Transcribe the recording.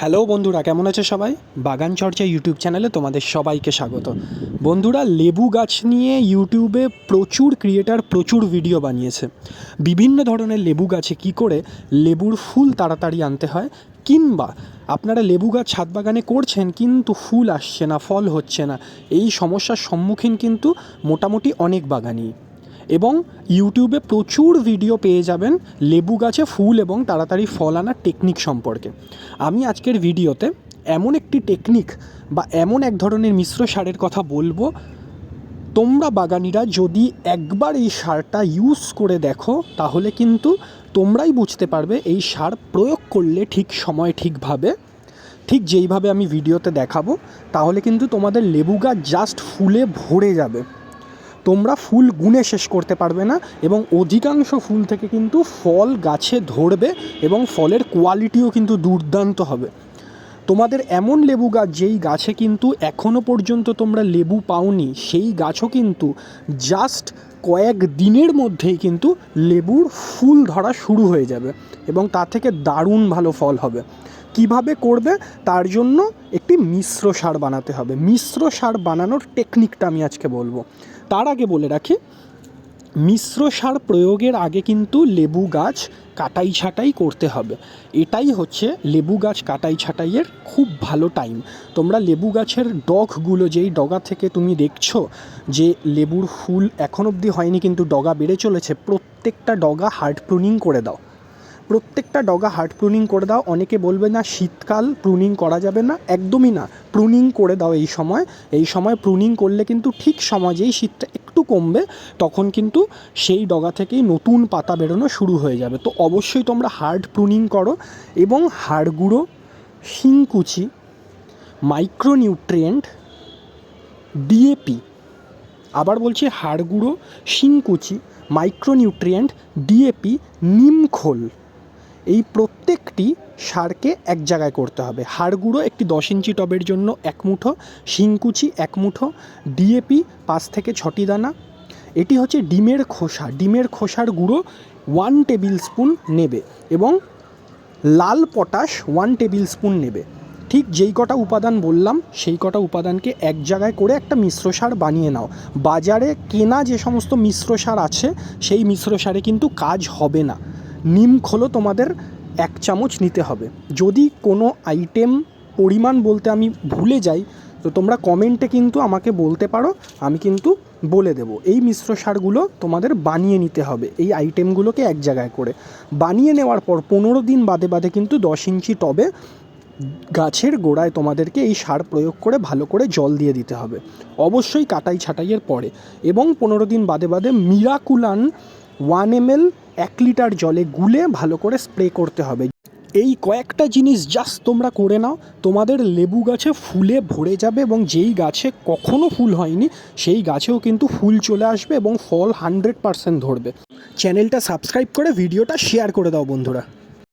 Hello বন্ধুরা, কেমন আছে সবাই? বাগান চর্চা ইউটিউব চ্যানেলে তোমাদের সবাইকে স্বাগত। বন্ধুরা, লেবু গাছ নিয়ে ইউটিউবে প্রচুর ক্রিয়েটার প্রচুর ভিডিও বানিয়েছে। বিভিন্ন ধরনের লেবু গাছে কি করে লেবুর ফুল তাড়াতাড়ি আনতে হয়, কিংবা আপনারা লেবু গাছ ছাদ বাগানে করছেন, কিন্তু ফুল আসছে না, ফল হচ্ছে না, এই সমস্যার সম্মুখীন কিন্তু মোটামুটি অনেক বাগানই। এবং ইউটিউবে প্রচুর ভিডিও পেয়ে যাবেন লেবু গাছে ফুল এবং তাড়াতাড়ি ফল আনার টেকনিক সম্পর্কে। আমি আজকের ভিডিওতে এমন একটি টেকনিক বা এমন এক ধরনের মিশ্র সারের কথা বলব। তোমরা বাগানিরা যদি একবার এই সারটা ইউজ করে দেখো, তাহলে কিন্তু তোমরাই বুঝতে পারবে এই সার প্রয়োগ করলে ঠিক সময় ঠিকভাবে ঠিক যেইভাবে আমি ভিডিওতে দেখাবো, তাহলে কিন্তু তোমাদের লেবু গাছ জাস্ট ফুলে ভরে যাবে। তোমরা ফুল গুনে শেষ করতে পারবে না এবং অধিকাংশ ফুল থেকে কিন্তু ফল গাছে ধরবে এবং ফলের কোয়ালিটিও কিন্তু দুর্দান্ত হবে। তোমাদের এমন লেবু গাছ যেই গাছে কিন্তু এখনও পর্যন্ত তোমরা লেবু পাওনি, সেই গাছও কিন্তু জাস্ট কয়েক দিনের মধ্যেই কিন্তু লেবুর ফুল ধরা শুরু হয়ে যাবে এবং তা থেকে দারুণ ভালো ফল হবে। কীভাবে করবে, তার জন্য একটি মিশ্র সার বানাতে হবে। মিশ্র সার বানানোর টেকনিকটা আমি আজকে বলব। তার আগে বলে রাখি, মিশ্র সার প্রয়োগের আগে কিন্তু লেবু গাছ কাটাই ছাটাই করতে হবে। এটাই হচ্ছে লেবু গাছ কাটাই ছাঁটাইয়ের খুব ভালো টাইম তোমরা লেবু গাছের ডগগুলো, যেই ডগা থেকে তুমি দেখছ যে লেবুর ফুল এখন অবধি হয়নি, কিন্তু ডগা বেড়ে চলেছে, প্রত্যেকটা ডগা হার্ড প্রুনিং করে দাও। প্রত্যেকটা ডগা হার্ড প্রুনিং করে দাও। অনেকে বলবে, না, শীতকাল প্রুনিং করা যাবে না। একদমই না। প্রুনিং করে দাও এই সময়। এই সময় প্রুনিং করলে কিন্তু ঠিক সমাজেই শীতটা একটু কমবে, তখন কিন্তু সেই ডগা থেকেই নতুন পাতা বেরোনো শুরু হয়ে যাবে। তো অবশ্যই তোমরা হার্ড প্রুনিং করো এবং হাড় গুঁড়ো শিংকুচি, মাইক্রোনিউট্রিয়েন্ট, ডিএপি, আবার বলছি হাড় গুঁড়ো শিংকুচি, মাইক্রোনিউট্রিয়েন্ট, ডিএপি নিমখোল এই প্রত্যেকটি সারকে এক জায়গায় করতে হবে। হাড় গুঁড়ো একটি দশ ইঞ্চি টবের জন্য এক মুঠো শিংকুচি এক মুঠো, ডিএপি পাঁচ থেকে ছটি দানা। এটি হচ্ছে ডিমের খোসা। ডিমের খোসার গুঁড়ো ওয়ান টেবিল স্পুন নেবে এবং লাল পটাশ ওয়ান টেবিল স্পুন নেবে। ঠিক যেই কটা উপাদান বললাম, সেই কটা উপাদানকে এক জায়গায় করে একটা মিশ্র সার বানিয়ে নাও। বাজারে কেনা যে সমস্ত মিশ্র সার আছে, সেই মিশ্র সারে কিন্তু কাজ হবে না। নিম খোলো তোমাদের এক চামচ নিতে হবে। যদি কোনো আইটেম পরিমাণ বলতে আমি ভুলে যাই, তো তোমরা কমেন্টে কিন্তু আমাকে বলতে পারো, আমি কিন্তু বলে দেবো। এই মিশ্র সারগুলো তোমাদের বানিয়ে নিতে হবে এই আইটেমগুলোকে এক জায়গায় করে। বানিয়ে নেওয়ার পর পনেরো দিন বাদে বাদে কিন্তু দশ ইঞ্চি টবে গাছের গোড়ায় তোমাদেরকে এই সার প্রয়োগ করে ভালো করে জল দিয়ে দিতে হবে। অবশ্যই কাটাই ছাটাইয়ের পরে। এবং পনেরো দিন বাদে বাদে মিরাকুলান ওয়ান এম এক লিটার জলে গুলে ভালো করে স্প্রে করতে হবে। এই কয়েকটা জিনিস জাস্ট তোমরা করে নাও, তোমাদের লেবু গাছে ফুলে ভরে যাবে এবং যেই গাছে কখনো ফুল হয়নি, সেই গাছেও কিন্তু ফুল চলে আসবে এবং ফল হান্ড্রেড পারসেন্ট ধরবে। চ্যানেলটা সাবস্ক্রাইব করে ভিডিওটা শেয়ার করে দাও বন্ধুরা।